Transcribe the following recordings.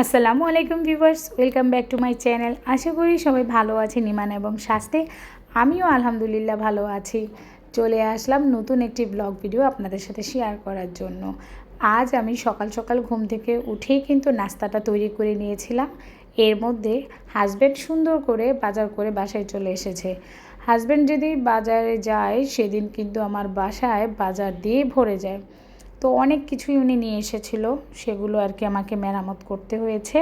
আসসালামু আলাইকুম viewers, welcome back to my channel. আশা করি সবাই ভালো আছে ইমান এবং স্বাস্থ্যে। আমিও আলহামদুলিল্লাহ ভালো আছি। চলে আসলাম নতুন একটি ব্লগ ভিডিও আপনাদের সাথে শেয়ার করার জন্য। আজ আমি সকাল সকাল ঘুম থেকে উঠেই কিন্তু নাস্তাটা তৈরি করে নিয়েছিলাম। এর মধ্যে হাজব্যান্ড সুন্দর করে বাজার করে বাসায় চলে এসেছে। হাজব্যান্ড যদি বাজারে যায়, সেদিন কিন্তু আমার বাসায় বাজার দিয়ে ভরে যায়। তো অনেক কিছুই উনি নিয়ে এসেছিল, সেগুলো আর কি আমাকে মেরামত করতে হয়েছে।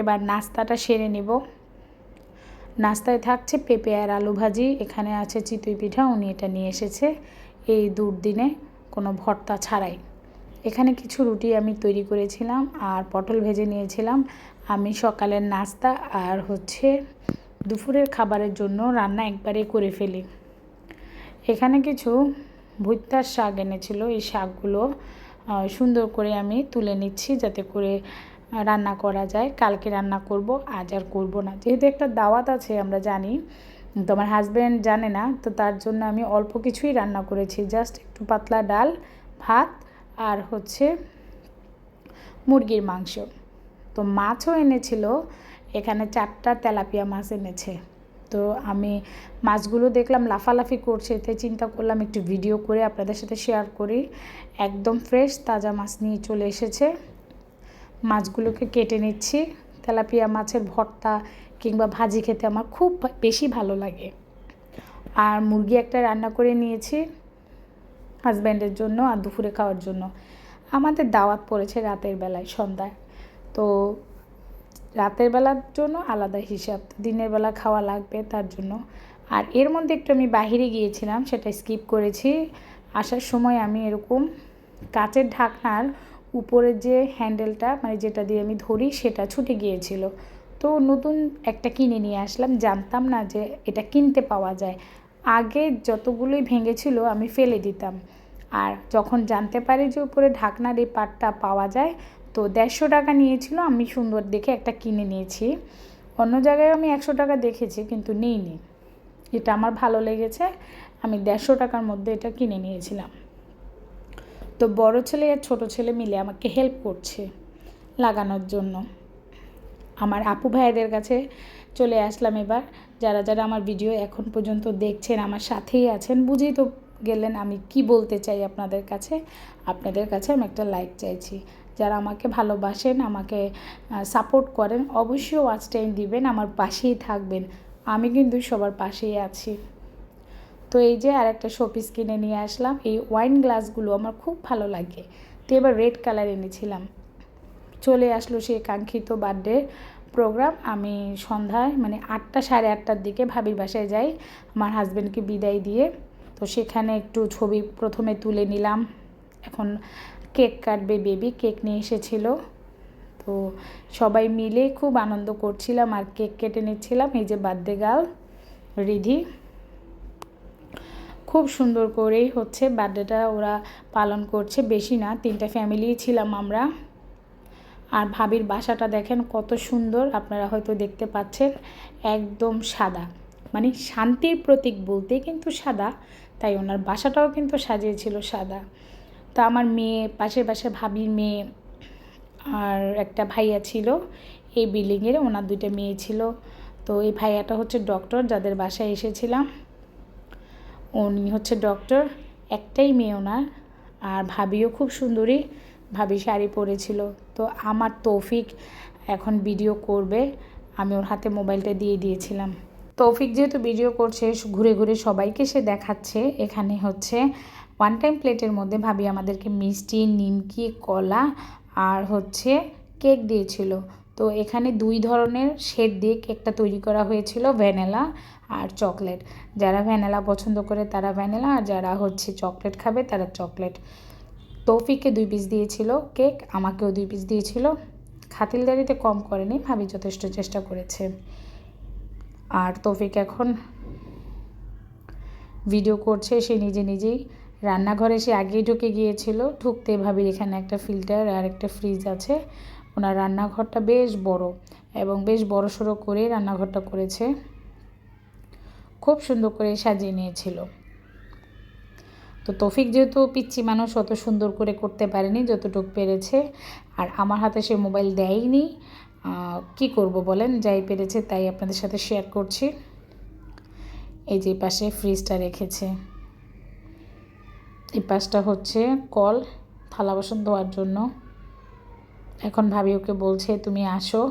এবার নাস্তাটা সেরে নিব। নাস্তায় থাকছে পেঁপে আর আলু ভাজি, এখানে আছে চিতই পিঠা, উনি এটা নিয়ে এসেছে। এই দুর্দিনে কোনো ভর্তা ছাড়াই। এখানে কিছু রুটি আমি তৈরি করেছিলাম আর পটল ভেজে নিয়েছিলাম। আমি সকালের নাস্তা আর হচ্ছে দুপুরের খাবারের জন্য রান্না একবারে করে ফেলি। এখানে কিছু ভুট্টার শাক এনেছিল। এই শাকগুলো সুন্দর করে আমি তুলে নিচ্ছি যাতে করে রান্না করা যায়। কালকে রান্না করব, আজ আর করব না। যেহেতু একটা দাওয়াত আছে, আমরা জানি, তো আমার হাজব্যান্ড জানে না, তো তার জন্য আমি অল্প কিছুই রান্না করেছি। জাস্ট একটু পাতলা ডাল, ভাত আর হচ্ছে মুরগির মাংস। তো মাছও এনেছিল, এখানে চারটা তেলাপিয়া মাছ এনেছে। তো আমি মাছগুলো দেখলাম, লাফালাফি করছে তাই চিন্তা করলাম একটু ভিডিও করে আপনাদের সাথে শেয়ার করি। একদম ফ্রেশ তাজা মাছ নিয়ে চলে এসেছে। মাছগুলোকে কেটে নিচ্ছি। তেলাপিয়া মাছের ভর্তা কিংবা ভাজি খেতে আমার খুব বেশি ভালো লাগে। আর মুরগি একটা রান্না করে নিয়েছি হাজব্যান্ডের জন্য আর দুপুরে খাওয়ার জন্য। আমাদের দাওয়াত পড়েছে রাতের বেলায়, সন্ধ্যায়। তো রাতের বেলার জন্য আলাদা হিসাব, দিনের বেলা খাওয়া লাগবে তার জন্য। আর এর মধ্যে একটু আমি বাহিরে গিয়েছিলাম, সেটা স্কিপ করেছি। আসার সময় আমি এরকম কাচের ঢাকনার উপরের যে হ্যান্ডেলটা মানে যেটা দিয়ে আমি ধরি, সেটা ছুটে গিয়েছিল। তো নতুন একটা কিনে নিয়ে আসলাম, জানতাম না যে এটা কিনতে পাওয়া যায়। আগে যতগুলোই ভেঙেছিল, আমি ফেলে দিতাম। আর যখন জানতে পারি যে উপরে ঢাকনার এই পাটটা পাওয়া যায় তো দেড়শো টাকা নিয়েছিল, আমি সুন্দর দেখে একটা কিনে নিয়েছি। অন্য জায়গায় আমি একশো টাকা দেখেছি, কিন্তু নেই নিইনি। এটা আমার ভালো লেগেছে, আমি দেড়শো টাকার মধ্যে এটা কিনে নিয়েছিলাম। তো বড় ছেলে আর ছোট ছেলে মিলে আমাকে হেল্প করছে লাগানোর জন্য। আমার আপু ভাইদের কাছে চলে আসলাম এবার, যারা যারা আমার ভিডিও এখন পর্যন্ত দেখছেন, আমার সাথেই আছেন, বুঝেই তো গেলেন আমি কি বলতে চাই আপনাদের কাছে। আপনাদের কাছে আমি একটা লাইক চাইছি। যারা আমাকে ভালোবাসেন, আমাকে সাপোর্ট করেন, অবশ্যই ওয়াচ টাইম দিবেন, আমার পাশেই থাকবেন। আমি কিন্তু সবার পাশেই আছি। তো এই যে আর একটা শোপিস কিনে নিয়ে আসলাম, এই ওয়াইন গ্লাসগুলো আমার খুব ভালো লাগে। তো এবার রেড কালার এনেছিলাম। চলে আসলো সেই কাঙ্ক্ষিত বার্থডে প্রোগ্রাম আমি সন্ধ্যায় মানে আটটা সাড়ে আটটার দিকে ভাবির বাসায় যাই, আমার হাজব্যান্ডকে বিদায় দিয়ে। তো সেখানে একটু ছবি প্রথমে তুলে নিলাম। এখন কেক কাটবে বেবি কেক নিয়ে এসেছিল। তো সবাই মিলে খুব আনন্দ করছিলাম আর কেক কেটে নিচ্ছিলাম। এই যে বার্থডে গার্ল রিধি। খুব সুন্দর করেই হচ্ছে বার্থডেটা ওরা পালন করছে। বেশি না, তিনটা ফ্যামিলি ছিলাম আমরা। আর ভাবির বাসাটা দেখেন কত সুন্দর, আপনারা হয়তো দেখতে পাচ্ছেন। একদম সাদা। মানে শান্তির প্রতীক বলতে কিন্তু সাদা, তাই ওনার বাসাটাও কিন্তু সাজিয়েছিল সাদা। তো আমার মেয়ে, পাশের পাশে ভাবির মেয়ে আর একটা ভাইয়া ছিল। এই বিল্ডিংয়ের ওনার দুইটা মেয়ে ছিল। তো এই ভাইয়াটা হচ্ছে ডক্টর যাদের বাসায় এসেছিলাম। উনি হচ্ছে ডক্টর একটাই মেয়ে ওনার। আর ভাবিও খুব সুন্দরী, ভাবি শাড়ি পরেছিল। তো আমার তৌফিক এখন ভিডিও করবে। আমি ওর হাতে মোবাইলটা দিয়ে দিয়েছিলাম। তৌফিক যেহেতু ভিডিও করছে, ঘুরে ঘুরে সবাইকে সে দেখাচ্ছে। এখানে হচ্ছে ওয়ান টাইম প্লেটের মধ্যে ভাবি আমাদেরকে মিষ্টি, নিমকি, কলা আর হচ্ছে কেক দিয়েছিল। তো এখানে দুই ধরনের শেড দিয়ে কেকটা তৈরি করা হয়েছিল ভ্যানিলা আর চকলেট যারা ভ্যানিলা পছন্দ করে তারা ভ্যানিলা আর যারা হচ্ছে চকলেট খাবে তারা চকলেট তৌফিককে দুই পিস দিয়েছিল কেক আমাকেও দুই পিস দিয়েছিল। খাতিলদারিতে কম করেনি, ভাবি যথেষ্ট চেষ্টা করেছে। আর তৌফিক এখন ভিডিও করছে, সে নিজে নিজেই রান্নাঘরে সে আগেই ঢুকে গিয়েছিল। ঢুকতে ভাবির এখানে একটা ফিল্টার আর একটা ফ্রিজ আছে। ওনার রান্নাঘরটা বেশ বড় এবং বেশ বড় সড়ো করে রান্নাঘরটা করেছে। খুব সুন্দর করে সাজিয়ে নিয়েছিল। তো তৌফিক যেহেতু পিচ্ছি মানুষ, অত সুন্দর করে করতে পারেনি যতটুকু পেরেছে। আর আমার হাতে সে মোবাইল দেয়নি। কি করব বলেন? যাই পেরেছে তাই আপনাদের সাথে শেয়ার করছি। এই যে পাশে ফ্রিজটা রেখেছে। এই পাশটা হচ্ছে কল, থালা বাসন ধোয়ার জন্য। এখন ভাবি ওকে বলছে, তুমি আসো।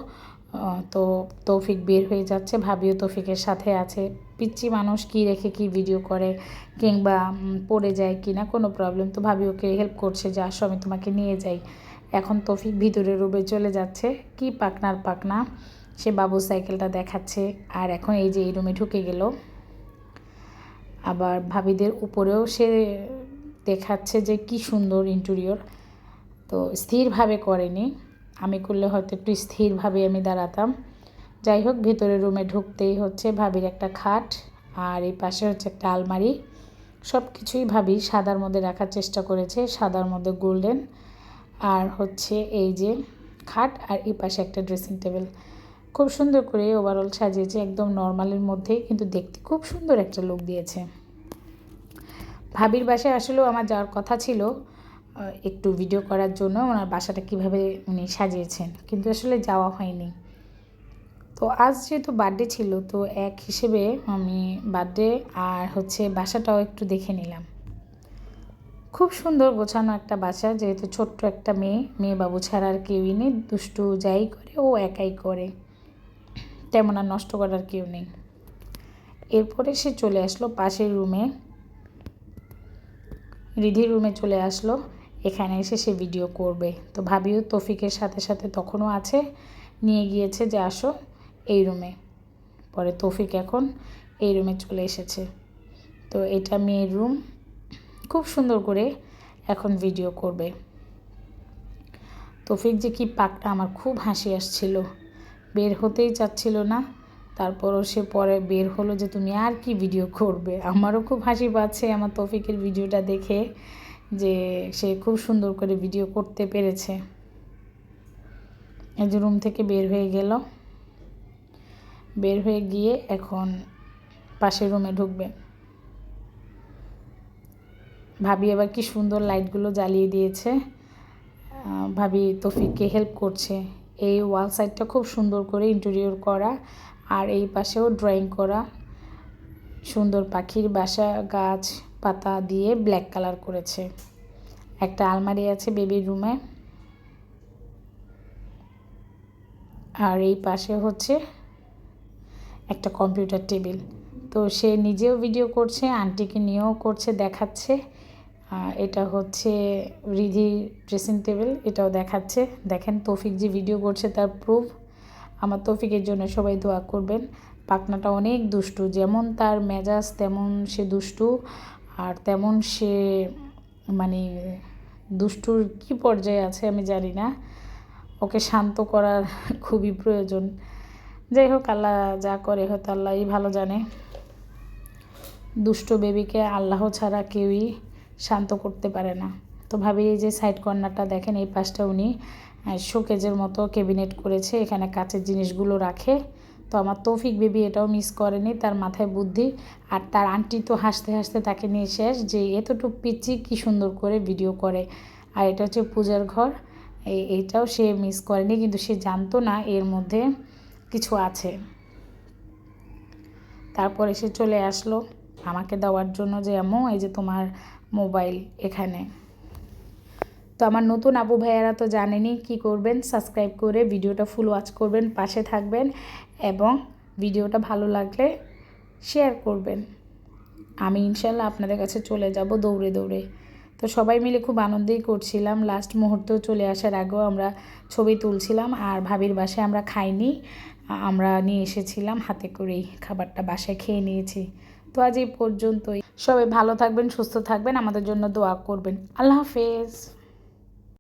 তো তৌফিক বের হয়ে যাচ্ছে। ভাবিও তৌফিকের সাথে আছে। পিচ্ছি মানুষ কি রেখে কি ভিডিও করে, কিংবা পড়ে যায় কি না কোনো প্রবলেম তো ভাবি ওকে হেল্প করছে যে, আসো, আমি তোমাকে নিয়ে যাই। এখন তৌফিক ভিতরে রুমে চলে যাচ্ছে। কি পাকনার পাকনা? সে বাবু সাইকেলটা দেখাচ্ছে। আর এখন এই যে এই রুমে ঢুকে গেল। আবার ভাবিদের উপরেও সে দেখাচ্ছে যে কি সুন্দর ইন্টেরিয়র তো স্থিরভাবে করেনি। আমি করলে হয়তো একটু স্থিরভাবে আমি দাঁড়াতাম। যাই হোক ভেতরে রুমে ঢুকতেই হচ্ছে ভাবির একটা খাট আর এই পাশে হচ্ছে একটা আলমারি। সব কিছুই ভাবি সাদার মধ্যে রাখার চেষ্টা করেছে, সাদার মধ্যে গোল্ডেন আর হচ্ছে এই যে খাট আর এই পাশে একটা ড্রেসিং টেবিল খুব সুন্দর করে ওভারঅল সাজিয়েছে, একদম নর্মালের মধ্যেই, কিন্তু দেখতে খুব সুন্দর একটা লুক দিয়েছে। ভাবির বাসায় আসলেও আমার যাওয়ার কথা ছিল একটু ভিডিও করার জন্য ওনার বাসাটা কীভাবে উনি সাজিয়েছেন, কিন্তু আসলে যাওয়া হয়নি। তো আজ যেহেতু বার্থডে ছিল, তো এক হিসেবে আমি বার্থডে আর হচ্ছে বাসাটাও একটু দেখে নিলাম। খুব সুন্দর গোছানো একটা বাসা, যেহেতু ছোট্ট একটা মেয়ে মেয়ে বাবু ছাড়া আর কেউই নেই, দুষ্টু যাই করে, ও একাই করে। তেমন আর নষ্ট করার কেউ নেই। এরপরে সে চলে আসলো পাশের রুমে রিধির রুমে চলে আসলো। এখানে এসে সে ভিডিও করবে। তো ভাবিও তৌফিকের সাথে সাথে তখনও আছে। নিয়ে গিয়েছে যে আসো এই রুমে পরে তৌফিক এখন এই রুমে চলে এসেছে। তো এটা মেয়ের রুম খুব সুন্দর করে এখন ভিডিও করবে। তৌফিক যে কি পাকটা আমার খুব হাসি আসছিল। বের হতেই চাচ্ছিল না। তারপরও সে পরে বের হলো যে তুমি আর কি ভিডিও করবে। আমারও খুব হাসি পাচ্ছে আমার তৌফিকের ভিডিওটা দেখে যে সে খুব সুন্দর করে ভিডিও করতে পেরেছে। এই যে রুম থেকে বের হয়ে গেল। বের হয়ে গিয়ে এখন পাশের রুমে ঢুকবে। ভাবি এবার কি সুন্দর লাইটগুলো জ্বালিয়ে দিয়েছে। ভাবি তৌফিককে হেল্প করছে। এই ওয়াল সাইডটা খুব সুন্দর করে ইন্টেরিয়র করা। আর এই পাশেও ড্রয়িং করা। সুন্দর পাখির বাসা, গাছ, পাতা দিয়ে ব্ল্যাক কালার করেছে। একটা আলমারি আছে বেবির রুমে আর এই পাশে হচ্ছে একটা কম্পিউটার টেবিল তো সে নিজেও ভিডিও করছে আন্টিকে নিয়েও করছে, দেখাচ্ছে। এটা হচ্ছে রিধি ড্রেসিং টেবিল এটাও দেখাচ্ছে। দেখেন তৌফিক যে ভিডিও করছে তার প্রুফ আমার তৌফিকের জন্য সবাই দোয়া করবেন। পাকনাটা অনেক দুষ্টু, যেমন তার মেজাজ তেমন সে দুষ্টু, আর তেমন সে মানে দুষ্টুর কি পর্যায়ে আছে আমি জানি না। ওকে শান্ত করার খুবই প্রয়োজন। যাই হোক, আল্লাহ যা করে হয়তো আল্লাহই ভালো জানে। দুষ্ট বেবিকে আল্লাহ ছাড়া কেউই শান্ত করতে পারে না। তো ভাবি এই যে সাইড কর্নারটা দেখেন, এই পাশটা উনি শোকেজের মতো ক্যাবিনেট করেছে, এখানে কাচের জিনিসগুলো রাখে। তো আমার তৌফিক বেবি এটাও মিস করেনি, তার মাথায় বুদ্ধি। আর তার আন্টি তো হাসতে হাসতে তাকে নিয়ে শেষ, যে এতটুকু পিচ্ছি কি সুন্দর করে ভিডিও করে। আর এটা হচ্ছে পূজার ঘর, এই, এইটাও সে মিস করেনি, কিন্তু সে জানতো না এর মধ্যে কিছু আছে। তারপরে সে চলে আসলো, আমাকে দেওয়ার জন্য যে, আম্মু, এই যে তোমার মোবাইল এখানে। তো আমার নতুন আবু ভাইয়ারা তো জানেনি কি করবেন সাবস্ক্রাইব করে ভিডিওটা ফুল ওয়াচ করবেন, পাশে থাকবেন এবং ভিডিওটা ভালো লাগলে শেয়ার করবেন। আমি ইনশাল্লাহ আপনাদের কাছে চলে যাব দৌড়ে দৌড়ে। তো সবাই মিলে খুব আনন্দেই করছিলাম লাস্ট মুহূর্তেও চলে আসার আগেও আমরা ছবি তুলছিলাম আর ভাবির বাসায় আমরা খাইনি, আমরা নিয়ে এসেছিলাম হাতে করেই খাবারটা বাসায় খেয়ে নিয়েছি। তো আজ এই পর্যন্তই। সবাই ভালো থাকবেন, সুস্থ থাকবেন, আমাদের জন্য দোয়া করবেন। আল্লাহ হাফেজ।